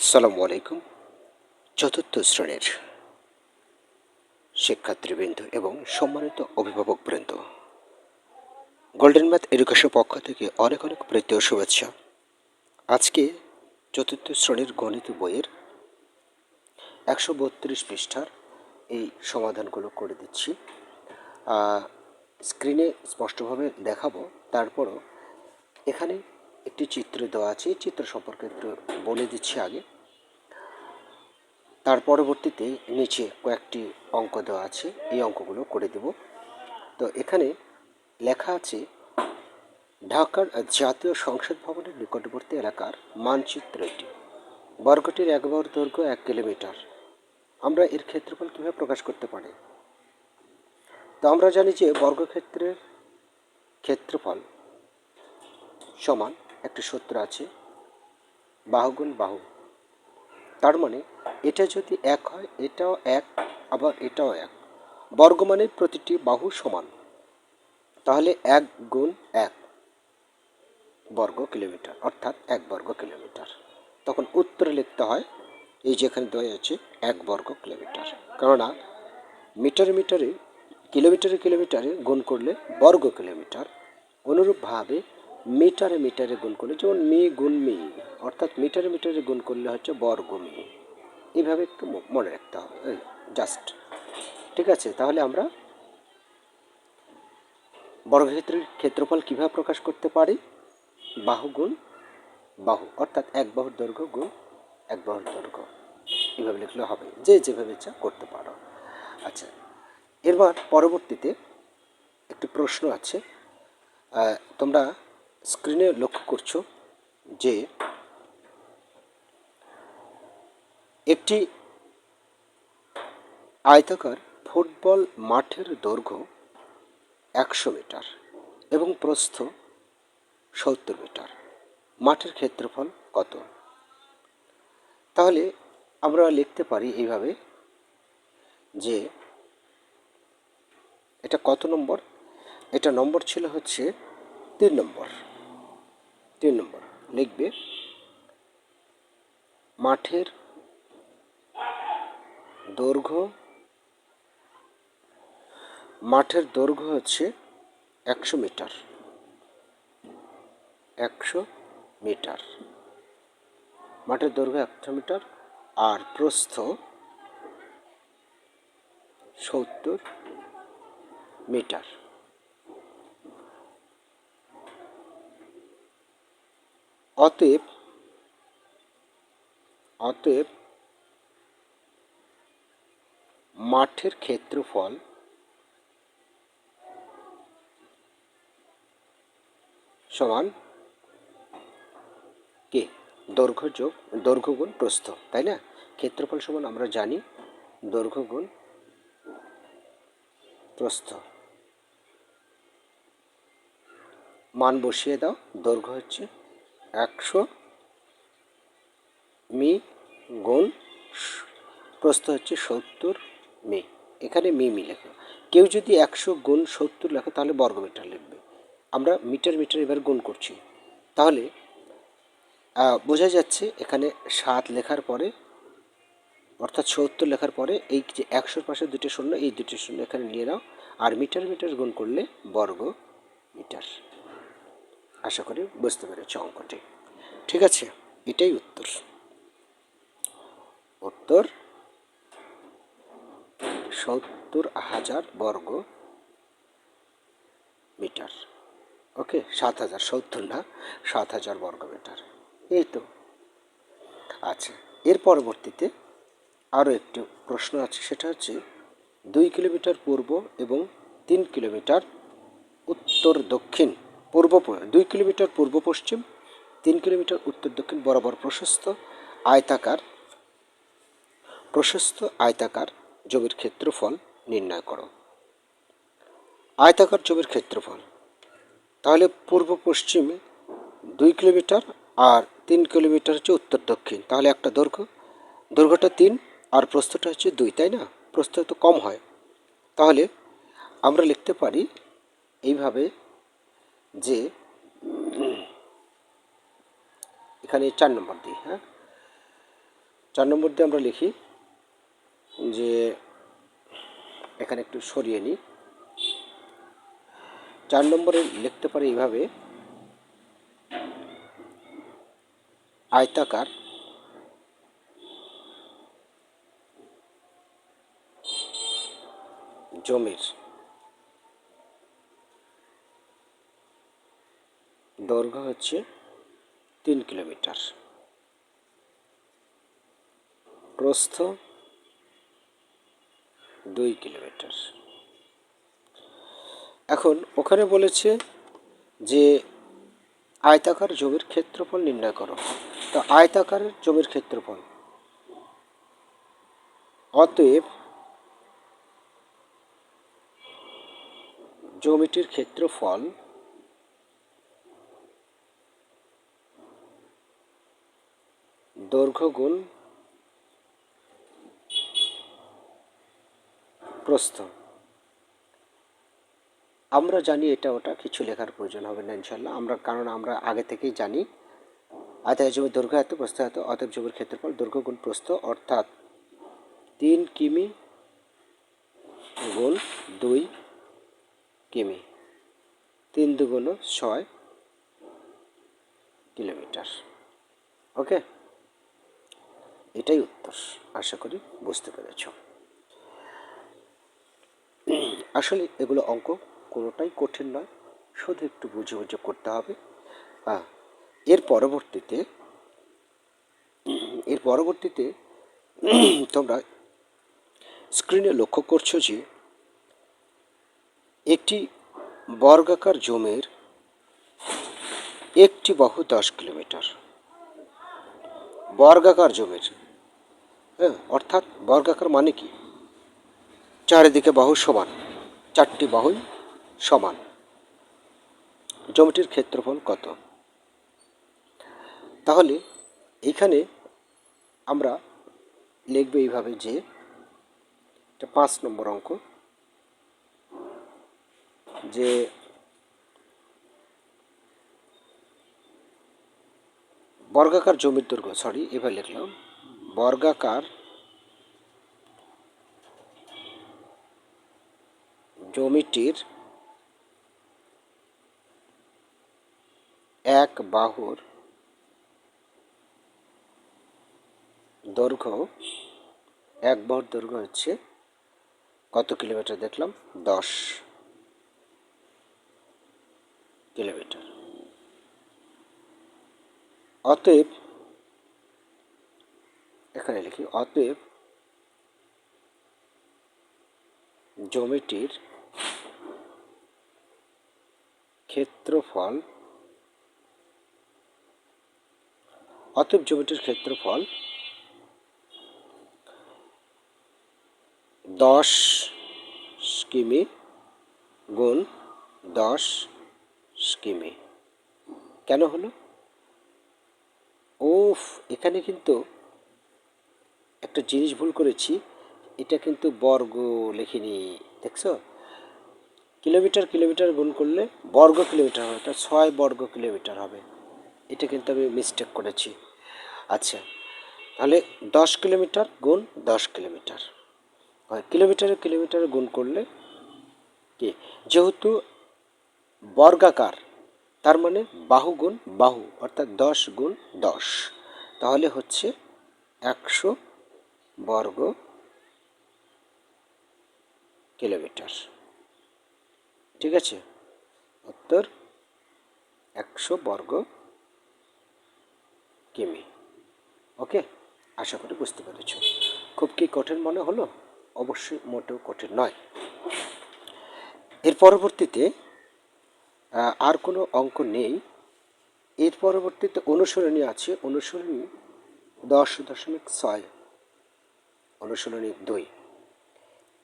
আসসালামু আলাইকুম। চতুর্থ শ্রেণির শিক্ষার্থীবৃন্দ এবং সম্মানিত অভিভাবকবৃন্দ গোল্ডেন ম্যাথ এডুকেশন পক্ষ থেকে অনেক অনেক প্রীতি ও শুভেচ্ছা। আজকে চতুর্থ শ্রেণির গণিত বইয়ের একশো বত্রিশ পৃষ্ঠার এই সমাধানগুলো করে দিচ্ছি। স্ক্রিনে স্পষ্টভাবে দেখাবো, তারপরও এখানে একটি চিত্র দেওয়া আছে চিত্র সম্পর্কে একটু বলে দিচ্ছি আগে। তার পরবর্তীতে নিচে কয়েকটি অঙ্ক দেওয়া আছে, এই অঙ্কগুলো করে দেব। তো এখানে লেখা আছে, ঢাকার জাতীয় সংসদ ভবনের নিকটবর্তী এলাকার মানচিত্র এটি বর্গটির এক বর্গ দৈর্ঘ্য এক কিলোমিটার। আমরা এর ক্ষেত্রফল কীভাবে প্রকাশ করতে পারি? তো আমরা জানি যে বর্গক্ষেত্রের ক্ষেত্রফল সমান একটি সূত্র আছে বাহুগুণ বাহু। তার মানে এটা যদি এক হয়, এটাও এক, আবার এটাও এক। বর্গ মানে প্রতিটি বাহু সমান। তাহলে এক গুণ এক বর্গ কিলোমিটার, অর্থাৎ এক বর্গ কিলোমিটার। তখন উত্তরে লিখতে হয়, এই যেখানে দেওয়া আছে, এক বর্গ কিলোমিটার। কেননা, মিটার মিটারে, কিলোমিটারে কিলোমিটারে গুণ করলে বর্গ কিলোমিটার। অনুরূপভাবে মিটারে মিটারে গুণ করলে, যেমন মি গুণ মি, অর্থাৎ মিটারে মিটারে গুণ করলে হচ্ছে বর্গ মি এইভাবে একটু মনে রাখতে হবে জাস্ট ঠিক আছে, তাহলে আমরা বর্গক্ষেত্রের ক্ষেত্রফল কীভাবে প্রকাশ করতে পারি? বাহু গুণ বাহু, অর্থাৎ এক বাহুর দৈর্ঘ্য গুণ এক বাহুর দৈর্ঘ্য। এভাবে লিখলে হবে, যে যেভাবে ইচ্ছা করতে পারো। আচ্ছা এবার পরবর্তীতে একটি প্রশ্ন আছে। তোমরা স্ক্রিনে লক্ষ্য করছ যে একটি আয়তাকার ফুটবল মাঠের দৈর্ঘ্য একশো মিটার এবং প্রস্থ সত্তর মিটার। মাঠের ক্ষেত্রফল কত? তাহলে আমরা লিখতে পারি এইভাবে যে এটা কত নম্বর? এটা নম্বর ছিল হচ্ছে তিন নম্বর। তিন নম্বর, লিখবে, মাঠের দৈর্ঘ্য মাঠের দৈর্ঘ্য হচ্ছে একশো মিটার একশো মিটার। মাঠের দৈর্ঘ্য একশো মিটার, আর প্রস্থ সত্তর মিটার। অতএব অতএব মাঠের ক্ষেত্রফল সমান কে? দৈর্ঘ্য যোগ, দৈর্ঘ্য গুণ প্রস্থ, তাই না? ক্ষেত্রফল সমান আমরা জানি দৈর্ঘ্য গুণ প্রস্থ। মান বসিয়ে দাও, দৈর্ঘ্য হচ্ছে একশো মি গুণ প্রস্থ হচ্ছে সত্তর মি। এখানে মি মি লেখো। কেউ যদি একশো গুণ সত্তর লেখো, তাহলে বর্গমিটার লিখবে। আমরা মিটার মিটার এবার গুণ করছি। তাহলে বোঝা যাচ্ছে এখানে সাত লেখার পরে, অর্থাৎ সত্তর লেখার পরে, এই যে একশোর পাশে দুটো শূন্য, এই দুটো শূন্য এখানে নিয়ে নাও। আর মিটার মিটার গুণ করলে বর্গ মিটার আশা করি বুঝতে পেরেছ অঙ্কটি। ঠিক আছে, এটাই উত্তর। উত্তর, সত্তর হাজার বর্গ মিটার। ওকে, সাত হাজার, সত্তর না, সাত হাজার বর্গ মিটার। এই তো। আচ্ছা এর পরবর্তীতে আরও একটি প্রশ্ন আছে, সেটা হচ্ছে দুই কিলোমিটার পূর্ব এবং তিন কিলোমিটার উত্তর দক্ষিণ। পূর্ব দুই কিলোমিটার পূর্ব পশ্চিম, তিন কিলোমিটার উত্তর দক্ষিণ, বরাবর প্রশস্ত আয়তাকার প্রশস্ত আয়তাকার জমির ক্ষেত্রফল নির্ণয় করো। আয়তাকার জমির ক্ষেত্রফল। তাহলে পূর্ব পশ্চিমে দুই কিলোমিটার আর তিন কিলোমিটার হচ্ছে উত্তর দক্ষিণ। তাহলে একটা দৈর্ঘ্য। দৈর্ঘ্যটা তিন আর প্রস্থটা হচ্ছে দুই, তাই না? প্রস্থ তো কম হয়। তাহলে আমরা লিখতে পারি এইভাবে যে, এখানে চার নম্বর দিই হ্যাঁ? চার নম্বর দিয়ে আমরা লিখি যে, এখানে একটু সরিয়ে নিই। চার নম্বরে লিখতে পারি এইভাবে, আয়তাকার জমির দৈর্ঘ্য হচ্ছে তিন কিলোমিটার। প্রস্থ দুই কিলোমিটার। এখন ওখানে বলেছে যে আয়তাকার জমির ক্ষেত্রফল নির্ণয় করো। তো আয়তাকার জমির ক্ষেত্রফল। অতএব জমিটির ক্ষেত্রফল দৈর্ঘ্য গুণ প্রস্থ। আমরা জানি এটা ওটা, কিছু লেখার প্রয়োজন হবে না ইনশাল্লাহ আমরা, কারণ আমরা আগে থেকেই জানি আয়তায় জমির দৈর্ঘ্য এত, প্রস্থ এত, অতএব জমির ক্ষেত্রফল দৈর্ঘ্য গুণ প্রস্থ, অর্থাৎ তিন কিমি গুণ দুই কিমি। তিন দুগুণ ছয় কিলোমিটার। ওকে? এটাই উত্তর আশা করি বুঝতে পেরেছ। আসলে এগুলো অঙ্ক কোনোটাই কঠিন নয়, শুধু একটু বুঝে বুঝে করতে হবে। এর পরবর্তীতে এর পরবর্তীতে তোমরা স্ক্রিনে লক্ষ্য করছ যে, একটি বর্গাকার জমির একটি বাহু দশ কিলোমিটার। বর্গাকার জমির হ্যাঁ অর্থাৎ বর্গাকার মানে কি? চারিদিকে বাহু সমান, চারটি বাহুই সমান। জমিটির ক্ষেত্রফল কত? তাহলে এখানে আমরা লিখব এইভাবে যে, এটা পাঁচ নম্বর অঙ্ক, যে বর্গাকার জমির দৈর্ঘ্য সরি এবার লিখলাম। বর্গাকার জমিটির এক বাহুর দৈর্ঘ্য, এক বাহুর দৈর্ঘ্য হচ্ছে কত কিলোমিটার দেখলাম? দশ কিলোমিটার। অতএব এখানে লিখি, অতএব জমিটির ক্ষেত্রফল, অতএব জমিটির ক্ষেত্রফল দশ কিমি গুণ দশ কিমি। কেন হলো? ওফ এখানে কিন্তু একটা জিনিস ভুল করেছি, এটা কিন্তু বর্গ লিখিনি, দেখছ? কিলোমিটার কিলোমিটার গুণ করলে বর্গ কিলোমিটার হবে এটা ছয় বর্গ কিলোমিটার হবে। এটা কিন্তু আমি মিস্টেক করেছি। আচ্ছা তাহলে দশ কিলোমিটার গুণ দশ কিলোমিটার। হয়, কিলোমিটারে কিলোমিটারে গুণ করলে কি? যেহেতু বর্গাকার, তার মানে বাহু গুণ বাহু, অর্থাৎ দশ গুণ দশ। তাহলে হচ্ছে একশো বর্গ কিলোমিটার। ঠিক আছে? উত্তর একশো বর্গ কিমি। ওকে? আশা করি বুঝতে পেরেছ। খুব কি কঠিন মনে হলো? অবশ্যই মোটেও কঠিন নয়। এর পরবর্তীতে আর কোনো অঙ্ক নেই। এর পরবর্তীতে অনুসরণী আছে অনুসরণী দশ দশমিক ছয়। অনুশীলনী দুই।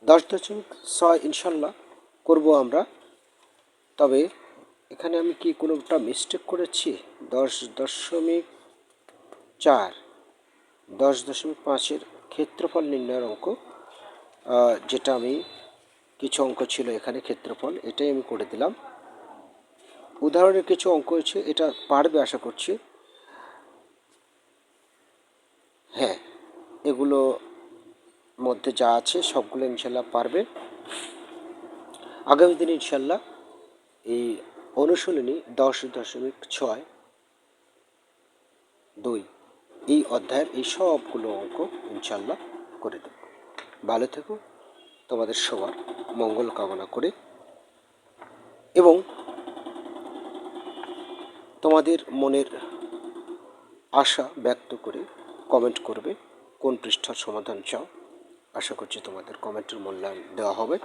দশ দশমিক ছয় ইনশাল্লাহ করব আমরা। তবে এখানে আমি কি কোনোটা মিস্টেক করেছি? দশ দশমিক চার। দশ দশমিক পাঁচের ক্ষেত্রফল নির্ণয়ের অঙ্ক যেটা আমি কিছু অঙ্ক ছিল এখানে ক্ষেত্রফল, এটাই আমি করে দিলাম। উদাহরণের কিছু অঙ্ক হয়েছে, এটা পারবে আশা করছি। হ্যাঁ এগুলো মধ্যে যা আছে সবগুলো ইনশাল্লাহ পারবে। আগামী দিনে ইনশাল্লাহ এই অনুশীলনী দশ দশমিক ছয় দুই এই অধ্যায়ের এই সবগুলো অঙ্ক ইনশাল্লাহ করে দেব। ভালো থেকো, তোমাদের সবার মঙ্গল কামনা করে। এবং তোমাদের মনের আশা ব্যক্ত করে কমেন্ট করবে, কোন পৃষ্ঠার সমাধান চাও। আশা করছি তোমাদের কমেন্টের মূল্যায়ন দেওয়া হবে।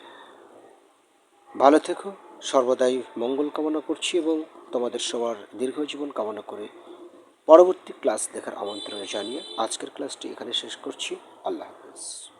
ভালো থেকো, সর্বদাই মঙ্গল কামনা করছি এবং তোমাদের সবার দীর্ঘ জীবন কামনা করে পরবর্তী ক্লাস দেখার আমন্ত্রণ জানিয়ে আজকের ক্লাসটি এখানে শেষ করছি। আল্লাহ হাফেজ।